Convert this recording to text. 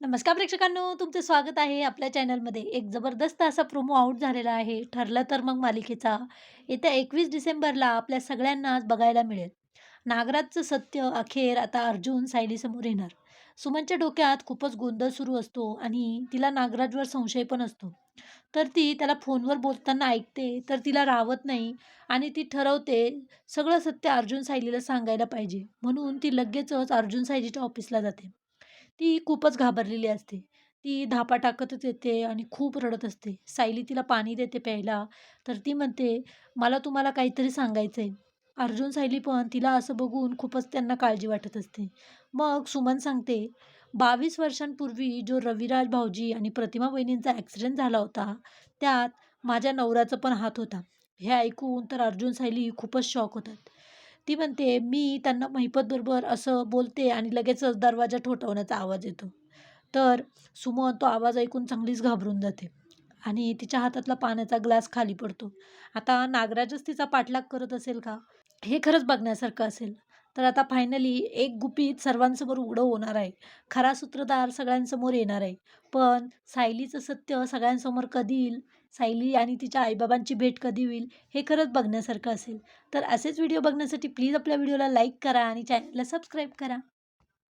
नमस्कार प्रेक्षकांनो, तुमचं स्वागत आहे आपल्या चॅनलमध्ये. एक जबरदस्त असा प्रोमो आउट झालेला आहे. ठरलं तर मग मालिकेचा. येत्या 21 डिसेंबरला आपल्या सगळ्यांनाच बघायला मिळेल. नागराजचं सत्य अखेर आता अर्जुन सायलीसमोर येणार. सुमनच्या डोक्यात खूपच गोंधळ सुरू असतो आणि तिला नागराजवर संशय पण असतो. तर ती त्याला फोनवर बोलताना ऐकते, तर तिला रावत नाही आणि ती ठरवते सगळं सत्य अर्जुन सायलीला सांगायला पाहिजे. म्हणून ती लगेचच अर्जुन सायलीच्या ऑफिसला जाते. ती खूपच घाबरलेली असते. ती धापा टाकतच येते आणि खूप रडत असते. सायली तिला पाणी देते प्यायला. तर ती म्हणते, "मला तुम्हाला काहीतरी सांगायचं आहे अर्जुन, सायली पण तिला असं बघून खूपच त्यांना काळजी वाटत असते. मग सुमन सांगते, "22 वर्षांपूर्वी जो रविराज भाऊजी आणि प्रतिमा बहिणींचा ॲक्सिडेंट झाला होता, त्यात माझ्या नवऱ्याचा पण हात होता." हे ऐकून तर अर्जुन, सायली खूपच शॉक होतात. ती म्हणते, "मी त्यांना महिपतबरोबर असं बोलते आणि लगेचच दरवाजा ठोठवण्याचा आवाज येतो." तर सुमन तो आवाज ऐकून चांगलीच घाबरून जाते आणि तिच्या हातातला पाण्याचा ग्लास खाली पडतो. आता नागराजच तिचा पाठलाग करत असेल का? हे खरंच बघण्यासारखं असेल. तर आता फायनली एक गुपित सर्वांसमोर उघडं होणार आहे. खरा सूत्रधार सगळ्यांसमोर येणार आहे. पण सायलीचं सत्य सगळ्यांसमोर कधी येईल? सायली आणि तिच्या आईबाबांची भेट कधी होईल? हे खरंच बघण्यासारखं असेल. तर असेच व्हिडिओ बघण्यासाठी प्लीज आपल्या व्हिडिओला लाईक करा आणि चॅनलला सबस्क्राईब करा.